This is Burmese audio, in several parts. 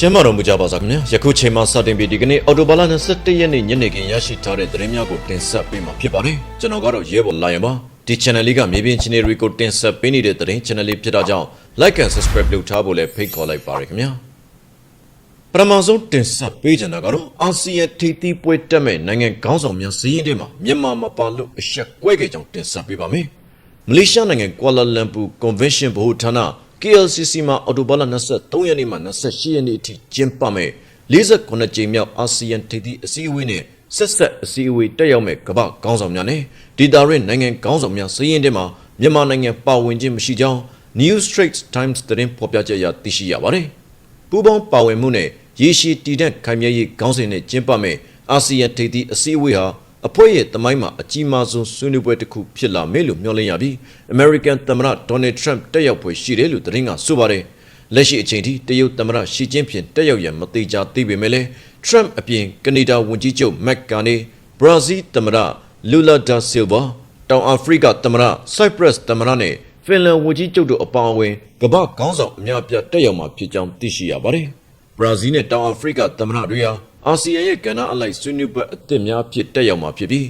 ကျမ်းမာတော်မူကြပါစားခင်ဗျာယခုချိန်မှာစတင်ပြီးဒီကနေ့အော်တိုဘာလ21ရက်နေ့ညနေခင်းရရှိထားတဲ့သတင်းများကိုတင်ဆက်ပေးမှာဖြစ်ပါတယ်ကျွန်တော်ကတော့ရဲဘော်လာရင်ပါဒီ channel လေးကမြေပြင်ချင်းတွေကိုတင်ဆက်ပေးနေတဲ့သတင်း channel လေးဖြစ်တာကြောင့် like and subscribe လုပ်ထားဖို့လည်းဖိတ်ခေါ်လိုက်ပါရခင်ဗျာပထမဆုံးတင်ဆက်ပေးချင်တာကတော့အာဆီယံထိပ်သီးပွဲတက်မဲ့နိုင်ငံခေါင်းဆောင်များစည်းရင်းတွေမှာမြန်မာမပါလို့အဆက်ကွဲခဲ့ကြောင်းတင်ဆက်ပေးပါမယ်မလေးရှားနိုင်ငံကွာလာလမ်ပူ Convention ဗဟိုဌာန KLCC မှာအော်တိုဘာလ23ရက်နေ့မှ28ရက်နေ့အထိကျင်းပမယ်48ကြိမ်မြောက်အာဆီယံထိပ်သီးအစည်းအဝေးနဲ့ဆက်ဆက်အစည်းအဝေးတက်ရောက်မဲ့ကမ္ဘာခေါင်းဆောင်များနဲ့ဒေသရင်းနိုင်ငံခေါင်းဆောင်များစည်းရင်းတွေမှာမြန်မာနိုင်ငံပါဝင်ခြင်းမရှိကြောင်း New Straits Times သတင်းဖော်ပြချက်အရသိရှိရပါတယ်ပူးပေါင်းပါဝင်မှုနဲ့ရေရှည်တည်တဲ့ခိုင်မြဲရေးခေါင်းစဉ်နဲ့ကျင်းပမဲ့အာဆီယံထိပ်သီးအစည်းအဝေးဟာ အဖွဲ့ရဲ့တမိုင်းမှာအကြီးမားဆုံးဆွေးနွေးပွဲတစ်ခုဖြစ်လာမယ်လို့မျှော်လင့်ရပြီး American သမ္မတ Donald Trump တက်ရောက်ဖွယ်ရှိတယ်လို့သတင်းကဆိုပါတယ်။လက်ရှိအချိန်ထိတရုတ်သမ္မတရှီကျင်းဖျင်တက်ရောက်ရန်မသေးကြသေးပေမဲ့လည်း Trump အပြင်ကနေဒါဝန်ကြီးချုပ် Mark Carney, Brazil သမ္မတ Lula da Silva, တောင်အာဖရိကသမ္မတ Cyprus သမ္မတနဲ့ Finland ဝန်ကြီးချုပ်တို့အပါအဝင်ကမ္ဘာခေါင်းဆောင်အများအပြားတက်ရောက်မှာဖြစ်ကြောင်းသိရှိရပါတယ်။ဘရာဇီးနဲ့တောင်အာဖရိကသမ္မတတွေဟာ အာဆီယံရဲ့ကဏ္ဍအလိုက်ဆွေးနွေးပွဲအသစ်များဖြစ်တက်ရောက်မှာဖြစ်ပြီး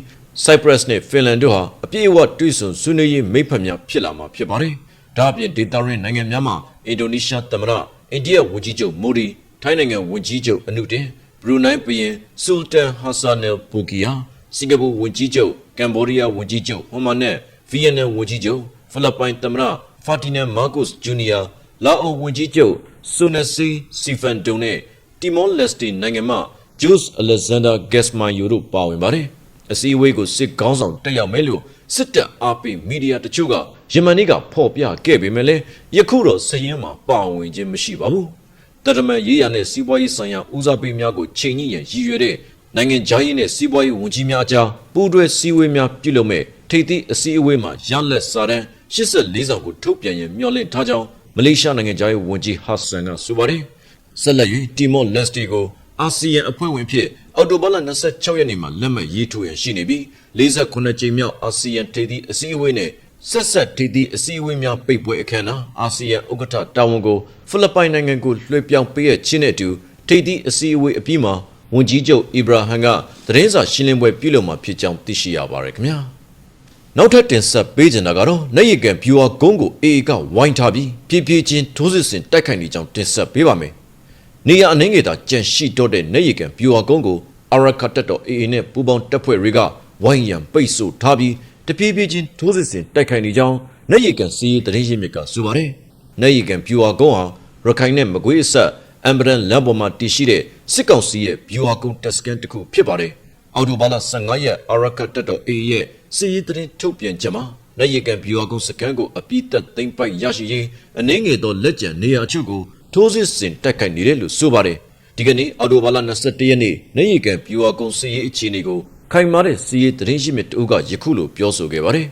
Cyprus နဲ့ Finland တို့ဟာအပြည့်အဝတွေ့ဆုံဆွေးနွေးရေးမိတ်ဖက်များဖြစ်လာမှာဖြစ်ပါတယ်။ဒါအပြင်ဒေသရင်းနိုင်ငံများမှာအင်ဒိုနီးရှားသမ္မတအိန္ဒိယဝန်ကြီးချုပ်မိုဒီထိုင်းနိုင်ငံဝန်ကြီးချုပ်အနုတင်ဘရူနိုင်းဘုရင်ဆူလတန်ဟာဆာနယ်ဘူကီယာစင်ကာပူဝန်ကြီးချုပ်ကမ်ဘောဒီးယားဝန်ကြီးချုပ်ဟွန်မာနဲ့ဗီယက်နမ်ဝန်ကြီးချုပ်ဖိလစ်ပိုင်သမ္မတဖာတီနန်မာကုစ်ဂျူနီယာလာအိုဝန်ကြီးချုပ်ဆိုနစီစီဖန်ဒုံနဲ့တီမောလက်စတီနိုင်ငံမှ ဂျူးစ်အလက်ဇန်ဒါဂက်စမန်ယိုတို့ပါဝင်ပါတယ်။အစည်းအဝေးကိုစစ်ကောင်းဆောင်တက်ရောက်မယ်လို့စစ်တပ်အားပေးမီဒီယာတချို့ကယမန်နေ့ကဖော်ပြခဲ့ပေမဲ့လည်းယခုတော့စည်ရင်မှာပါဝင်ခြင်းမရှိပါဘူး။တရမန်ရေးရနဲ့စီးပွားရေးဆိုင်ရာဦးစားပေးများကိုချိန်ညှိရန်ရည်ရွယ်တဲ့နိုင်ငံခြားရေးနဲ့စီးပွားရေးဝန်ကြီးများကြားပူးတွဲစည်းဝေးများပြုလုပ်မဲ့ထိပ်သီးအစည်းအဝေးမှာရလက်စာတန်း84ဆောင်ကိုထုတ်ပြန်ရန်မျှော်လင့်ထားကြောင်းမလေးရှားနိုင်ငံသားရေးဝန်ကြီးဟာဆန်ကဆိုပါတယ်။ဆက်လက်၍တီမော့လက်စတီကို အာဆီယံအဖွဲ့ဝင်ဖြစ်အော်တိုဘာလ26ရက်နေ့မှာလက်မှတ်ရေးထိုးရန်ရှိနေပြီး48ကြိမ်မြောက်အာဆီယံထိပ်သီးအစည်းအဝေးနဲ့ဆက်ဆက်ထိပ်သီးအစည်းအဝေးများပိတ်ပွဲအခမ်းအနားအာဆီယံဥက္ကဋ္ဌတာဝန်ကိုဖိလစ်ပိုင်နိုင်ငံကိုလွှဲပြောင်းပေးရခြင်းနဲ့အတူထိပ်သီးအစည်းအဝေးအပြီးမှာဝန်ကြီးချုပ်အီဗရာဟန်ကသတင်းစာရှင်းလင်းပွဲပြုလုပ်မှာဖြစ်ကြောင်းသိရှိရပါတယ်ခင်ဗျာ။နောက်ထပ်တင်ဆက်ပေးချင်တာကတော့နေရီကန်ဗျူဟာကုန်းကိုအေအေကဝိုင်းထားပြီးဖြည်းဖြည်းချင်းထိုးစစ်ဆင်တိုက်ခိုက်နေကြောင်းတင်ဆက်ပေးပါမယ်။ နေရအနှင်းငယ်သာကြန့်ရှိတော့တဲ့နေရီကန်ဗျူဟာကုန်းကိုအရခတ်တက်တော်အေအေနဲ့ပူးပေါင်းတပ်ဖွဲ့တွေကဝိုင်းရန်ပိတ်ဆို့ထားပြီးတဖြည်းဖြည်းချင်းထိုးစစ်ဆင်တိုက်ခိုက်နေကြောင်းနေရီကန်စီးရီးသတင်းရင်းမြစ်ကဆိုပါတယ်။နေရီကန်ဗျူဟာကုန်းဟာရခိုင်နဲ့မကွေးအဆက်အမ်ဘရန်လမ်းပေါ်မှာတည်ရှိတဲ့စစ်ကောင်စီရဲ့ဗျူဟာကုန်းတပ်စခန်းတစ်ခုဖြစ်ပါတယ်။အော်တိုဘာလ15ရက်အာရကတ်တက်တော် A ရဲ့စီးရီးသတင်းထုတ်ပြန်ချက်မှာနိုင်ရကန်ဗျူဟာကုန်းစကန်ကိုအပိသက်သိမ့်ပိုက်ရရှိရေးအနှင်းငယ်သောလက်ကျန်နေရာချုပ်ကို ထိုးစစ်ဆင်တိုက်ခိုက်နေတယ်လို့ဆိုပါတယ်ဒီကနေ့အော်တိုဘာလ21ရက်နေ့နိုင်ရကန်ဗျူဟာကုန်းစီးရီးအခြေအနေကိုခိုင်မာတဲ့စီးရီးသတင်းရှိမြစ်တဦးကယခုလိုပြောဆိုခဲ့ပါတယ်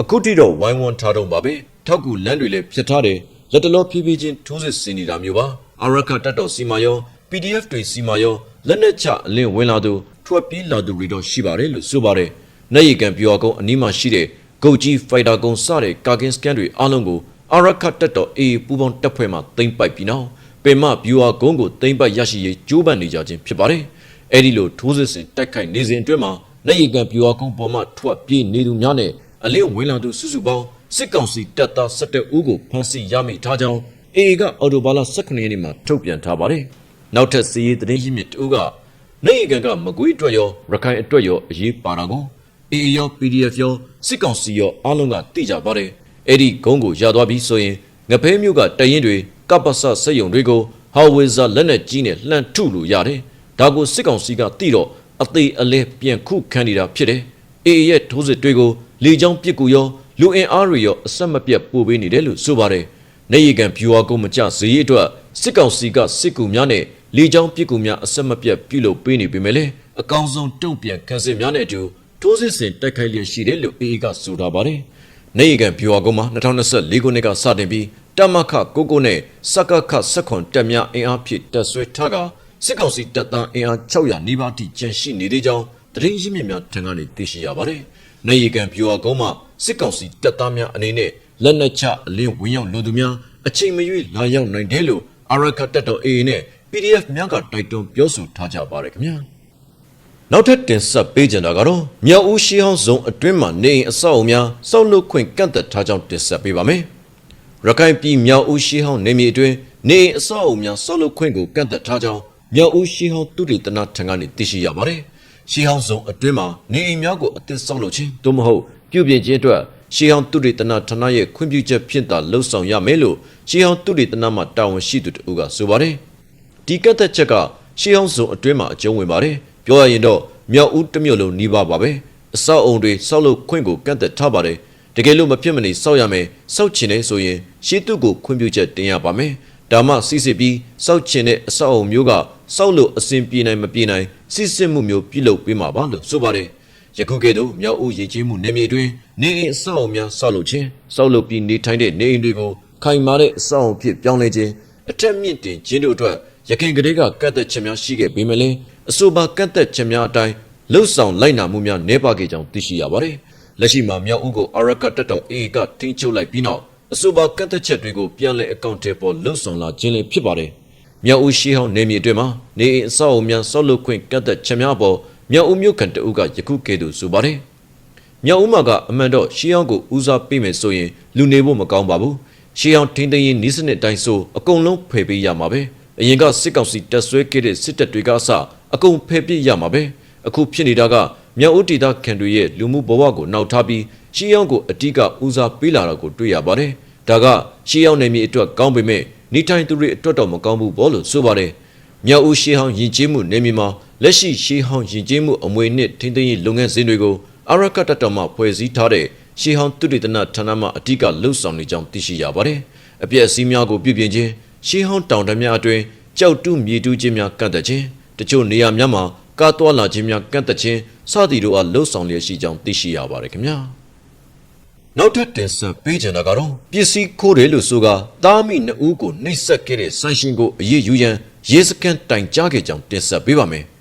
အခုထိတော့ဝိုင်းဝန်းထားတော့ပါပဲထောက်ကူလမ်းတွေလည်းဖြစ်ထားတယ်လက်တလောဖြည်းဖြည်းချင်းထိုးစစ်ဆင်နေတာမျိုးပါအာရကတက်တော်စီမာယော PDF တွေစီမာယောလက်နက်ချအလင်းဝင်လာသူထွက်ပြေးလာသူတွေတော့ရှိပါတယ်လို့ဆိုပါတယ်။နိုင်ရီကန်ပြောကုန်းအနီးမှာရှိတဲ့ဂုတ်ကြီးဖိုက်တာကုန်းစတဲ့ကာကင်စကန်တွေအားလုံးကို အာရခတ်တက်တော်အေးပူပေါင်းတပ်ဖွဲ့မှသိမ်းပိုက်ပြီးနောက်ပင်မဗျူဟာကုန်းကိုသိမ်းပိုက်ရရှိရေးကြိုးပမ်းနေကြခြင်းဖြစ်ပါတယ်။အဲဒီလိုထိုးစစ်ဆင်တိုက်ခိုက်နေစဉ်အတွင်းမှာနိုင်ရီကန်ဗျူဟာကုန်းပေါ်မှထွက်ပြေးနေသူများနဲ့အလင်းဝင်လာသူစုစုပေါင်းစစ်ကောင်စီတပ်သား17ဦးကိုဖမ်းဆီးရမိထားကြောင်းအေအေကအော်တိုဘာလ18ရက်နေ့မှာထုတ်ပြန်ထားပါတယ်။နောက်ထပ်စီးရီးသတင်းရင်းမြစ်တဦးကနေကန်ကမကွေးအတွက်ရောရခိုင်အတွက်ရောအရေးပါတာကို AA ရော PDF ရောစစ်ကောင်စီရောအားလုံးကသိကြပါတယ် အဲ့ဒီဂုံးကိုရသွားပြီးဆိုရင်ငဖဲမျိုးကတရင်တွေကပ္ပစစက်ယုံတွေကိုဟာဝေဇာလက်နက်ကြီးနဲ့လှန်ထုလို့ရတယ်ဒါကိုစစ်ကောင်စီကသိတော့အသေးအလဲပြန်ခုခံနေတာဖြစ်တယ် AA ရဲ့ထိုးစစ်တွေကိုလေကြောင်းပစ်ကူရောလူအင်အားတွေရောအဆက်မပြတ်ပို့ပေးနေတယ်လို့ဆိုပါတယ်နေရီကန်ဗျူဟာကုန်းမကျဈေးအတွက်စစ်ကောင်စီကစစ်ကူများနဲ့လေကြောင်းပစ်ကူများအဆက်မပြတ်ပြုလုပ်ပေးနေပေမဲ့လည်းအကောင်ဆုံးတုံ့ပြန်ခန်းစစ်များနဲ့အတူထိုးစစ်ဆင်တိုက်ခိုက်လျက်ရှိတယ်လို့ AA ကဆိုထားပါတယ်။ နေရီကန်ဗျူဟာကုန်းမှာ2024ခုနှစ်ကစတင်ပြီးတမခကိုကိုနဲ့စကခဆက်ခွန်တက်များအင်အားဖြည့်တက်ဆွဲထားကစစ်ကောင်စီတပ်သားအင်အား600နီးပါးထိကျန်ရှိနေသေးကြောင်းသတင်းရင်းမြစ်များထံကနေသိရှိရပါတယ်။နေရီကန်ဗျူဟာကုန်းမှာစစ်ကောင်စီတပ်သားများအနေနဲ့လက်နက်ချအလင်းဝင်ရောက်လွန်သူများအချိန်မရွေးလာရောက်နိုင်တယ်လို့အာရခတက်တော် AA နဲ့ PDF များကတိုက်တွန်းပြောဆိုထားကြပါတယ်ခင်ဗျာ နောက်ထပ်တင်ဆက်ပေးကြတာကတော့မြောက်ဦးရှေးဟောင်းဇုံအတွင်းမှာနေအိမ်အဆောက်အုံများစောက်လုပ်ခွင့်ကန့်သက်ထားကြောင်းတင်ဆက်ပေးပါမယ်ရခိုင်ပြည်မြောက်ဦးရှေးဟောင်းနေမြေအတွင်းနေအိမ်အဆောက်အုံများစောက်လုပ်ခွင့်ကိုကန့်သက်ထားကြောင်းမြောက်ဦးရှေးဟောင်းသူတေသနထံကနေသိရှိရပါတယ်ရှေးဟောင်းဇုံအတွင်းမှာနေအိမ်များကိုအသစ်ဆောက်လုပ်ခြင်းသို့မဟုတ်ပြုပြင်ခြင်းအတွက်ရှေးဟောင်းသူတေသနဌာနရဲ့ခွင့်ပြုချက်ဖြင့်သာလှုပ်ဆောင်ရမယ်လို့ရှေးဟောင်းသူတေသနမှတာဝန်ရှိသူတို့ကဆိုပါတယ်ဒီကတ်သက်ချက်ကရှေးဟောင်းဇုံအတွင်းမှာအကျုံးဝင်ပါတယ် ပြောရရင်တော့မြောက်ဦးတစ်မြို့လုံးနှီးပါပါပဲအဆောက်အုံတွေဆောက်လုပ်ခွင့်ကိုကန့်သက်ထားပါတယ်တကယ်လို့မဖြစ်မနေစောက်ရမယ်စောက်ချင်နေဆိုရင်ရှေးသူကိုခွင့်ပြုချက်တင်ရပါမယ်ဒါမှစစ်စစ်ပြီးစောက်ချင်တဲ့အဆောက်အုံမျိုးကစောက်လို့အစဉ်ပြေနိုင်မပြေနိုင်စစ်စစ်မှုမျိုးပြုလုပ်ပေးမှာပါလို့ဆိုပါတယ်ယခုကဲ့သို့မြောက်ဦးရည်ကြီးမှုနေမြေတွင်နေအိမ်အဆောက်အုံများဆောက်လုပ်ခြင်းဆောက်လုပ်ပြီးနေထိုင်တဲ့နေအိမ်တွေကိုခိုင်မာတဲ့အဆောက်အုံဖြစ်ပြောင်းလဲခြင်းအထက်မြင့်တင်ခြင်းတို့အတွက်ရခိုင်ကလေးကကတ်သက်ချက်များရှိခဲ့ပေမဲ့လည်း အဆိုပါကတ်သက်ချက်များအတိုင်းလှုပ်ဆောင်လိုက်နာမှုများနှဲပါခဲ့ကြောင်းသိရှိရပါတယ်။လက်ရှိမှာမြောက်ဦးကိုအရကတ်တက်တော်အေကထိန်းချုပ်လိုက်ပြီးနောက်အဆိုပါကတ်သက်ချက်တွေကိုပြန်လည်အကောင့်ထဲပေါ်လှုပ်ဆောင်လာခြင်းလည်းဖြစ်ပါတယ်။မြောက်ဦးရှိဟောင်းနေမြေအတွင်းမှာနေအိမ်အဆောက်အုံများဆောက်လုပ်ခွင့်ကတ်သက်ချက်များပေါ်မြောက်ဦးမြို့ခံတအုပ်ကယခုကဲ့သို့ဆိုပါတယ်။မြောက်ဦးမှာကအမှန်တော့ရှီအောင်ကိုဦးစားပေးမယ်ဆိုရင်လူနေဖို့မကောင်းပါဘူးရှီအောင်ထင်းသိမ်းရင်နီးစနစ်တိုင်းဆိုအကုန်လုံးဖယ်ပေးရမှာပဲ အရင်ကစစ်ကောင်စီတက်ဆွဲခဲ့တဲ့စစ်တပ်တွေကအစအကုန်ဖယ်ပြစ်ရမှာပဲအခုဖြစ်နေတာကမြောက်ဦးဒေသခံတွေရဲ့လူမှုဘဝကိုနောက်ထားပြီးရှီအောင်ကိုအတိကဦးစားပေးလာတာကိုတွေ့ရပါတယ်ဒါကရှီအောင်နယ်မြေအတွက်ကောင်းပေမဲ့နေထိုင်သူတွေအတွက်တော့မကောင်းဘူးဘောလို့ဆိုပါတယ်မြောက်ဦးရှီအောင်ယဉ်ကျေးမှုနယ်မြေမှာလက်ရှိရှီအောင်ယဉ်ကျေးမှုအမွေနှစ်ထင်းသိမ်းရေးလုပ်ငန်းစဉ်တွေကိုအရကတတော်မှဖွဲ့စည်းထားတဲ့ရှီဟောင်းတုတေသနဌာနမှအဓိကလှုပ်ဆောင်နေကြောင်းသိရှိရပါတယ်။အပြည့်အစည်းများကိုပြုပြင်ခြင်း ရှီဟောင်းတောင်တများအတွင်းကြောက်တုမြေတူးခြင်းများကန့်သက်ခြင်းတချို့နေရာများမှာကားသွားလာခြင်းများကန့်သက်ခြင်းစသည်တို့အားလှုပ်ဆောင်လျက်ရှိကြောင်းသိရှိရပါတယ်ခင်ဗျာ။နောက်ထပ်တင်ဆက်ပေးကြတာကတော့ပစ္စည်းခိုးတယ်လို့ဆိုကသားမိနှစ်ဦးကိုနှိပ်စက်ခဲ့တဲ့ဆန်ရှင်ကိုအရေးယူရန်ရဲစခန်းတိုင်ကြားခဲ့ကြောင်းတင်ဆက်ပေးပါမယ်။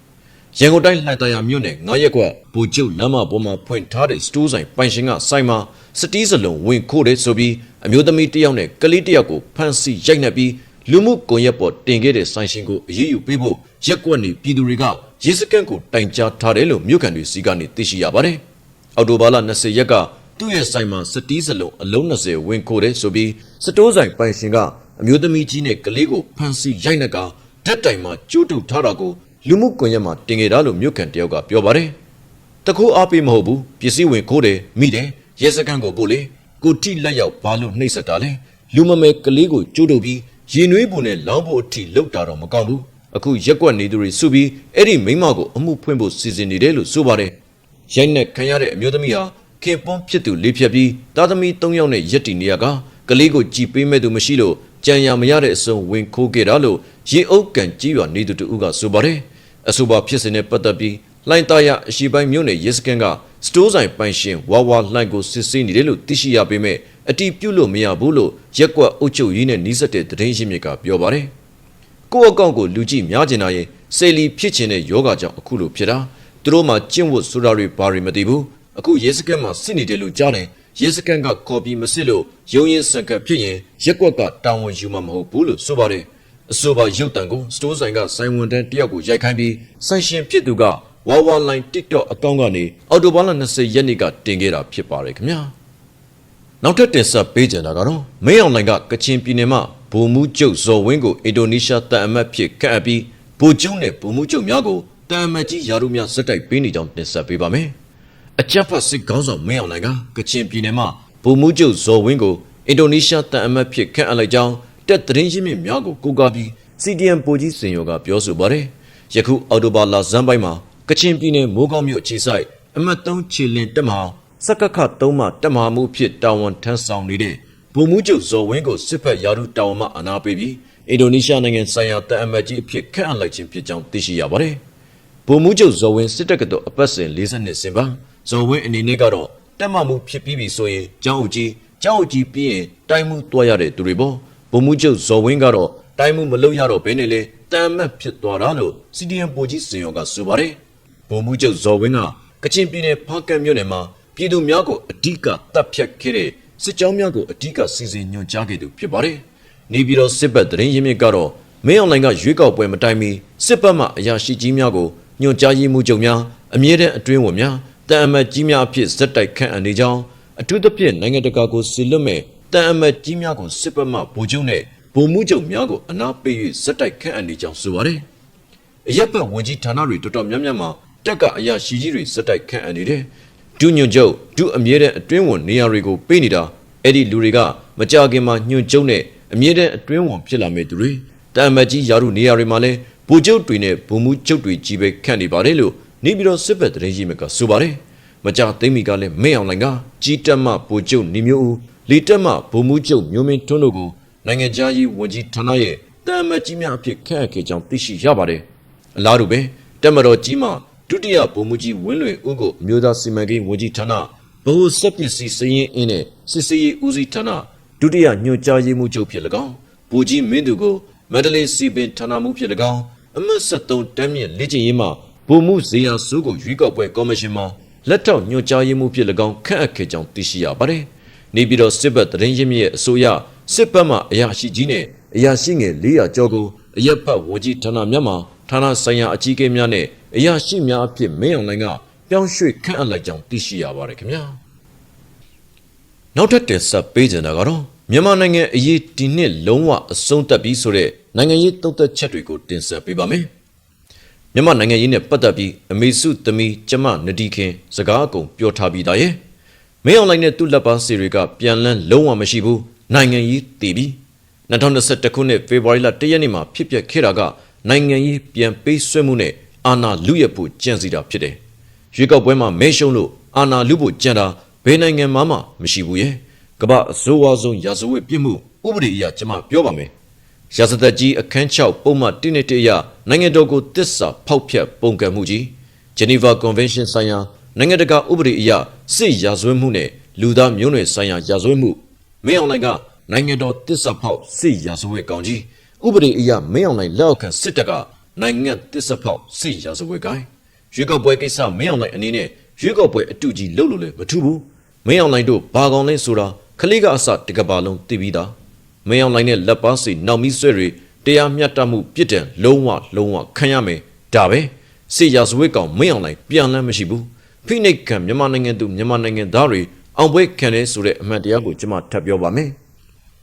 ရန်ကုန်တိုင်းလှိုင်သာယာမြို့နယ်ငါရက်ကွက်ဘူကျုပ်လမ်းမပေါ်မှာဖွင့်ထားတဲ့စတိုးဆိုင်ပိုင်ရှင်ကဆိုင်မှာစတီးစလုံးဝင်ခိုးတယ်ဆိုပြီးအမျိုးသမီးတစ်ယောက်နဲ့ကလေးတစ်ယောက်ကိုဖမ်းဆီးရိုက်နှက်ပြီး လူမှုကွန်ရက်ပေါ်တင်ခဲ့တဲ့ဆိုင်ရှင်ကိုအရေးယူပေးဖို့ရက်ကွက်နေပြည်သူတွေကရဲစခန်းကိုတိုင်ကြားထားတယ်လို့မြို့ခံတွေစီကနေသိရှိရပါတယ်။အော်တိုဘာလ20ရက်ကသူ့ရဲ့ဆိုင်မှာစတီးစလုံးအလုံး20ဝင်ခိုးတယ်ဆိုပြီးစတိုးဆိုင်ပိုင်ရှင်ကအမျိုးသမီးကြီးနဲ့ကလေးကိုဖမ်းဆီးရိုက်နှက်ကဓာတ်တိုင်မှာကျိုးတုပ်ထားတာကိုလူမှုကွန်ရက်မှာတင်ခဲ့တာလို့မြို့ခံတယောက်ကပြောပါတယ်။တကူအားပေးမဟုတ်ဘူးပစ္စည်းဝင်ခိုးတယ်မိတယ်ရဲစခန်းကိုပို့လေကိုတိလက်ရောက်ဘာလို့နှိပ်စက်တာလဲလူမမဲကလေးကိုကျိုးတုပ်ပြီး ရင်နွေးပုံနဲ့လောင်းဖို့အထိလှုပ်တာတော့မကောင်းဘူးအခုရက်ကွက်နေသူတွေစုပြီးအဲ့ဒီမိန်းမကိုအမှုဖွင့်ဖို့စီစဉ်နေတယ်လို့ဆိုပါတယ်ရိုက်နဲ့ခံရတဲ့အမျိုးသမီးဟာခင်ပွန်းဖြစ်သူလေးဖြတ်ပြီးသားသမီး၃ယောက်နဲ့ရက်တီနေရကကလေးကိုကြည်ပေးမဲ့သူမရှိလို့ကြံရမရတဲ့အစုံဝင်ခိုးခဲ့တာလို့ရေအုပ်ကန်ကြီးရွာနေသူတူကဆိုပါတယ်အဆိုပါဖြစ်စဉ်နဲ့ပတ်သက်ပြီးလှိုင်သားရအရှိပိုင်းမြို့နယ်ရဲစခန်းက စတိုးဆိုင်ပိုင်ရှင်ဝါဝါလှိုင်ကိုစစ်ဆေးနေတယ်လို့သိရှိရပေမဲ့အတီးပြုတ်လို့မရဘူးလို့ရက်ကွက်အုပ်ချုပ်ရေးနဲ့နှီးစက်တဲ့သတင်းရင်းမြစ်ကပြောပါတယ်။ကိုယ့်အကောင့်ကိုလူကြည့်များကျင်တာရင်ဆယ်လီဖြစ်ချင်တဲ့ယောဂကြောင့်အခုလိုဖြစ်တာသူတို့မှကျင့်ဝတ်ဆိုတာတွေဘာတွေမသိဘူးအခုရဲစခန်းမှာစစ်နေတယ်လို့ကြားတယ်ရဲစခန်းကကော်ပီမစစ်လို့ရုံရင်စံကပ်ဖြစ်ရင်ရက်ကွက်ကတာဝန်ယူမှာမဟုတ်ဘူးလို့ဆိုပါတယ်။အဆိုပါရုပ်တံကိုစတိုးဆိုင်ကဆိုင်ဝန်တန်းတယောက်ကိုရိုက်ခိုင်းပြီးဆိုင်ရှင်ဖြစ်သူက ဝါဝါလိုင်း TikTok အကောင့်ကနေအော်တိုဘာလ20ရက်နေ့ကတင်ခဲ့တာဖြစ်ပါတယ်ခင်ဗျာနောက်ထပ်တင်ဆက်ပေးကြတာကတော့မင်းအောင်လိုင်ကကချင်ပြည်နယ်မှာဗိုလ်မှူးချုပ်ဇော်ဝင်းကိုအင်ဒိုနီးရှားတန်အမတ်ဖြစ်ခန့်အပ်ပြီးဗိုလ်ချုပ်နဲ့ဗိုလ်မှူးချုပ်များကိုတန်အမတ်ကြီးယာရုများစက်တိုက်ပေးနေကြောင်းတင်ဆက်ပေးပါမယ်အကြမ်းဖက်စစ်ကောင်းဆောင်မင်းအောင်လိုင်ကကချင်ပြည်နယ်မှာဗိုလ်မှူးချုပ်ဇော်ဝင်းကိုအင်ဒိုနီးရှားတန်အမတ်ဖြစ်ခန့်အပ်လိုက်ကြောင်းတက်သတင်းရင်းမြစ်များကိုကိုးကားပြီး CDM ပိုကြီးစင်ရောကပြောဆိုပါတယ်ယခုအော်တိုဘာလဇန်ပိုင်းမှာ ကချင်ပြည်နယ်မိုးကောင်းမြို့အခြေစိုက်အမတ်3ခြေလင်တက်မဟာစက္ကခ3မှတက်မဟာမှုဖြစ်တာဝန်ထမ်းဆောင်နေတဲ့ဗိုလ်မှူးချုပ်ဇော်ဝင်းကိုစစ်ဖက်ရာထူးတာဝန်မှအနာပေးပြီးအင်ဒိုနီးရှားနိုင်ငံဆိုင်ရာတန်အမတ်ကြီးအဖြစ်ခန့်အပ်လိုက်ခြင်းဖြစ်ကြောင်းသိရှိရပါတယ်။ဗိုလ်မှူးချုပ်ဇော်ဝင်းစစ်တပ်ကတော့အပတ်စဉ်42စင်ပါဇော်ဝင်းအနေနဲ့ကတော့တက်မမှုဖြစ်ပြီးပြီဆိုရင်ကျောင်းအကြီးကျောင်းအကြီးပြီးရင်တိုင်းမှုတွားရတဲ့သူတွေပေါ့ဗိုလ်မှူးချုပ်ဇော်ဝင်းကတော့တိုင်းမှုမလုပ်ရတော့ဘဲနဲ့လေတန်မတ်ဖြစ်သွားတာလို့ CDM ပိုကြီးစင်ရောကဆိုပါတယ် ဗိုလ်မှူးချုပ်ဇော်ဝင်းကကချင်ပြည်နယ်ဖားကန့်မြို့နယ်မှာပြည်သူများကိုအဓိကတပ်ဖြတ်ခဲ့တဲ့စစ်ကြောင်းများကိုအဓိကစီစဉ်ညွှန်ကြားခဲ့သူဖြစ်ပါတယ်။နေပြည်တော်စစ်ဘက်သတင်းရင်းမြစ်ကတော့မင်းအောင်လှိုင်ကရွေးကောက်ပွဲမတိုင်မီစစ်ဘက်မှအရာရှိကြီးများကိုညွှန်ကြားရေးမှူးချုပ်များအမြဲတမ်းအတွင်းဝန်များတန်အမတ်ကြီးများအဖြစ်ဇက်တိုက်ခန့်အပ်နေကြောင်းအထူးသဖြင့်နိုင်ငံတကာကိုဆီလွတ်မဲ့တန်အမတ်ကြီးများကိုစစ်ဘက်မှဗိုလ်ချုပ်နဲ့ဗိုလ်မှူးချုပ်များကိုအနာပေး၍ဇက်တိုက်ခန့်အပ်နေကြောင်းဆိုပါတယ်။အရက်ပတ်ဝန်ကြီးဌာနတွေတော်တော်များများမှာ တက်ကအရာရှိကြီးတွေဇက်တိုက်ခန့်အပ်နေတယ်။ဒုညွန့်ချုပ်ဒုအမြဲတမ်းအတွင်းဝင်နေရာတွေကိုပေးနေတာအဲ့ဒီလူတွေကမကြခင်မှာညွန့်ချုပ်နဲ့အမြဲတမ်းအတွင်းဝင်ဖြစ်လာမဲ့သူတွေတန်အမတ်ကြီးယာရုနေရာတွေမှာလဲဗိုလ်ချုပ်တွေနဲ့ဗိုလ်မှူးချုပ်တွေကြီးပဲခန့်နေပါတယ်လို့နေပြည်တော်စစ်ဘက်တရင်ကြီးမကဆိုပါတယ်။မကြသိမ့်မီကလည်းမင်းအောင်လိုင်ကကြီးတက်မှဗိုလ်ချုပ်နေမျိုးဦးလီတက်မှဗိုလ်မှူးချုပ်မျိုးမင်းထွန်းတို့ကိုနိုင်ငံခြားရေးဝန်ကြီးဌာနရဲ့တန်အမတ်ကြီးများအဖြစ်ခန့်အပ်ခဲ့ကြောင်းသိရှိရပါတယ်။အလားတူပဲတက်မတော်ကြီးမှ ဒုတိယဗိုလ်မှူးကြီးဝင်းလွင်ဦးကိုအမျိုးသားစီမံကိန်းဝန်ကြီးဌာနဗဟိုစက်ပစ္စည်းစည်ရင်အင်းနဲ့စစ်စေးရေးဦးစီးဌာနဒုတိယညွှန်ကြားရေးမှူးချုပ်ဖြစ်၎င်းဗိုလ်ကြီးမင်းသူကိုမန္တလေးစီပင်ဌာနမှဖြစ်၎င်းအမတ်73တမ်းမြင့်လက်ကျင်ရေးမှဗိုလ်မှူးဇေယျစိုးကိုရွေးကောက်ပွဲကော်မရှင်မှလက်ထောက်ညွှန်ကြားရေးမှူးဖြစ်၎င်းခန့်အပ်ခဲ့ကြောင်းသိရှိရပါတယ်။နေပြည်တော်စစ်ဘက်တရင်ရင်းမြစ်ရဲ့အစိုးရစစ်ဘက်မှအရာရှိကြီးနဲ့အရာရှိငယ်400ကျော်ကိုအရက်ဖတ်ဝန်ကြီးဌာနများမှဌာနဆိုင်ရာအကြီးအကဲများနဲ့ အရာရှိများအဖြစ်မင်းအောင်လှိုင်ကပြောင်းရွှေ့ခန့်အပ်လိုက်ကြောင်းသိရှိရပါတယ်ခင်ဗျာနောက်ထပ်တင်ဆက်ပေးကြတာကတော့မြန်မာနိုင်ငံအရေးဒီနှစ်လုံးဝအဆုံးသတ်ပြီးဆိုတဲ့နိုင်ငံရေးသုံးသက်ချက်တွေကိုတင်ဆက်ပေးပါမယ်မြန်မာနိုင်ငံရေးနဲ့ပတ်သက်ပြီးအမေစုသမီးကျမနဒီခင် စကားအကုန်ပြောထားပြီးသားရဲ့မင်းအောင်လှိုင်နဲ့သူ့လက်ပါစီတွေကပြန်လန်းလုံးဝမရှိဘူးနိုင်ငံရေးတည်ပြီး2021ခုနှစ်ဖေဖော်ဝါရီလ1ရက်နေ့မှာဖြစ်ပျက်ခဲ့တာကနိုင်ငံရေးပြန်ပေးဆွဲမှုနဲ့ အာဏာလူရဖို့ကြံစီတာဖြစ်တယ်။ရွေးကောက်ပွဲမှာမဲရှုံးလို့အာဏာလူဖို့ကြံတာဘယ်နိုင်ငံမှမှမရှိဘူးရဲ့။ကမ္ဘာအစိုးရဆုံးရာဇဝတ်ပြစ်မှုဥပဒေအရကျွန်မပြောပါမယ်။ရာဇသက်ကြီးအခန်း6ပုံမှန်1နှစ်တည်းအရနိုင်ငံတော်ကိုတစ္ဆာဖောက်ဖျက်ပုံကံမှုကြီး Geneva Convention ဆိုင်ရာနိုင်ငံတကာဥပဒေအရစစ်ရာဇဝတ်မှုနဲ့လူသားမျိုးနွယ်ဆိုင်ရာရာဇဝတ်မှုမင်းအောင်လှိုင်ကနိုင်ငံတော်တစ္ဆာဖောက်စစ်ရာဇဝတ်ကောင်ကြီးဥပဒေအရမင်းအောင်လှိုင်လက်အောက်ခံစစ်တပ်က နိုင်ငံတစ္ဆာဖောက်စစ်ရာဇဝတ်ကိုင်းရွေးကောက်ပွဲကိစ္စမင်းအောင်လှိုင်အနေနဲ့ရွေးကောက်ပွဲအတူကြီးလှုပ်လို့လည်းမထူဘူးမင်းအောင်လှိုင်တို့ဘာကောင်လဲဆိုတာခလေးကအစတကဘာလုံးသိပြီးသားမင်းအောင်လှိုင်နဲ့လက်ပါစီနောက်မီးဆွဲတွေတရားမျှတမှုပြစ်ဒဏ်လုံးဝလုံးဝခံရမယ်ဒါပဲစစ်ရာဇဝတ်ကောင်မင်းအောင်လှိုင်ပြန်လန်းမရှိဘူးဖိနှိတ်ခံမြန်မာနိုင်ငံသူမြန်မာနိုင်ငံသားတွေအောင်ပွဲခံတယ်ဆိုတဲ့အမှန်တရားကိုကျွန်မထပ်ပြောပါမယ်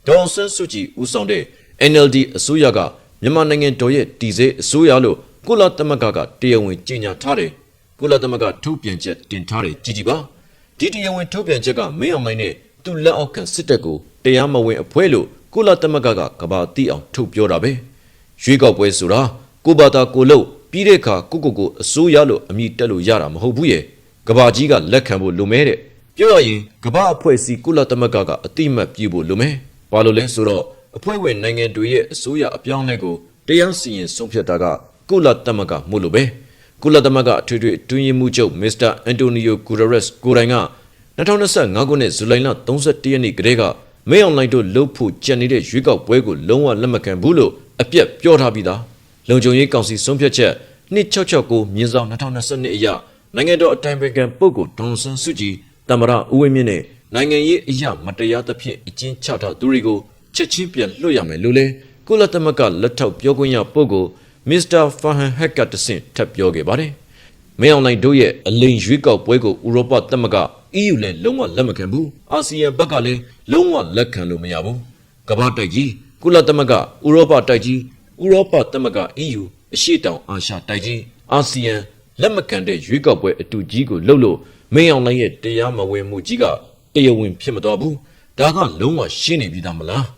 ဒေါ်ဆန်းစုကြည်ဦးဆောင်တဲ့ NLD အစိုးရက မြန်မာနိုင်ငံတော်ရဲ့တည်ဆဲအစိုးရလို့ကုလသမဂ္ဂကတရားဝင်ကြေညာထားတယ်ကုလသမဂ္ဂထုတ်ပြန်ချက်တင်ထားတယ်ကြည်ကြည်ပါဒီတရားဝင်ထုတ်ပြန်ချက်ကမင်းအောင်နိုင်နဲ့သူလက်အောက်ခံစစ်တပ်ကိုတရားမဝင်အဖွဲ့လို့ကုလသမဂ္ဂကကဘာတိအောင်ထုတ်ပြောတာပဲရွေးကောက်ပွဲဆိုတာကိုဘာသာကိုလို့ပြီးတဲ့အခါကိုကိုကိုအစိုးရလို့အမိတက်လို့ရတာမဟုတ်ဘူးရဲ့ကဘာကြီးကလက်ခံဖို့လိုမဲတဲ့ပြောရရင်ကဘာအဖွဲ့အစည်းကုလသမဂ္ဂကအတိမတ်ပြဖို့လိုမဲဘာလို့လဲဆိုတော့ အဖွဲ့ဝင်နိုင်ငံတွေရဲ့အစိုးရအပြောင်းအလဲကိုတရားစီရင်ဆုံးဖြတ်တာကကုလသမဂ္ဂမို့လို့ပဲကုလသမဂ္ဂအထွေထွေအတွင်းရေးမှူးချုပ်မစ္စတာအန်တိုနီယိုဂူရရက်စ်ကိုတိုင်က2025ခုနှစ်ဇူလိုင်လ31ရက်နေ့ကတည်းကမဲအွန်လိုင်းတို့လှုပ်ဖို့ကြံနေတဲ့ရွေးကောက်ပွဲကိုလုံးဝလက်မခံဘူးလို့အပြက်ပြောထားပြီးသားလုံခြုံရေးကောင်စီဆုံးဖြတ်ချက်2669မြင်းဆောင်2022အရနိုင်ငံတော်အတိုင်ပင်ခံပုဂ္ဂိုလ်ဒေါန်ဆန်းစုကြည်တမရဦးဝင်းမြင့်နဲ့နိုင်ငံရေးအရာမတရားသဖြင့်အကျဉ်းချထားသူတွေကို ချက်ချင်းပြန်လွှတ်ရမယ်လို့လဲကုလသမဂ္ဂလက်ထောက်ပြောခွင့်ရပုဂ္ဂိုလ်မစ္စတာဖာဟန်ဟက်ကတဆင့်ထပ်ပြောခဲ့ပါတယ်။မင်းအောင်လှိုင်တို့ရဲ့အလိန်ရွေးကောက်ပွဲကိုဥရောပသမဂ္ဂ EU လည်းလုံးဝလက်မခံဘူး။အာဆီယံဘက်ကလည်းလုံးဝလက်ခံလို့မရဘူး။ကမ္ဘာတိုက်ကြီးကုလသမဂ္ဂဥရောပတိုက်ကြီးဥရောပသမဂ္ဂ EU အရှေ့တောင်အာရှတိုက်ကြီးအာဆီယံလက်မခံတဲ့ရွေးကောက်ပွဲအတူကြီးကိုလှုပ်လို့မင်းအောင်လှိုင်ရဲ့တရားမဝင်မှုကြီးကတရားဝင်ဖြစ်မတော်ဘူး။ဒါကလုံးဝရှင်းနေပြီသားမလား။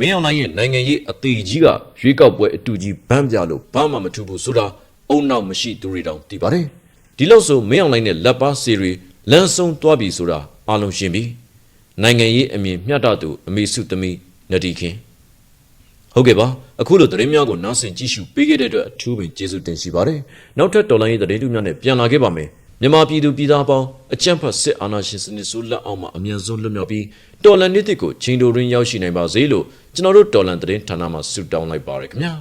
မင်းအောင်နိုင်ရဲ့နိုင်ငံရေးအသေးကြီးကရွေးကောက်ပွဲအတူကြီးဗန်းပြလို့ဘာမှမထူဘူးဆိုတာအုံနောက်မရှိသူတွေတောင်သိပါတယ်ဒီလို့ဆိုမင်းအောင်နိုင်တဲ့လက်ပါစီတွေလမ်းဆုံးသွားပြီဆိုတာအလုံးရှင်းပြီနိုင်ငံရေးအမြင်မျှတသူအမေစုသမီးနဒီခင်ဟုတ်ကဲ့ပါအခုလိုသတင်းများကိုနားဆင်ကြည့်ရှုပေးခဲ့တဲ့အတွက်အထူးပင်ကျေးဇူးတင်ရှိပါတယ်နောက်ထပ်တော်လိုင်းရေးသတင်းတူများနဲ့ပြန်လာခဲ့ပါမယ်မြန်မာပြည်သူပြည်သားပေါင်းအကြံဖတ်စစ်အာဏာရှင်စနစ်ဆိုးလက်အောက်မှာအမြန်ဆုံးလွတ်မြောက်ပြီးတော်လန်နေ့တစ်ကိုချိန်တိုရင်းရောက်ရှိနိုင်ပါစေလို့ ကျွန်တော်တို့တော်လန်သတင်းဌာနမှဆုတောင်းလိုက်ပါရခင်ဗျာ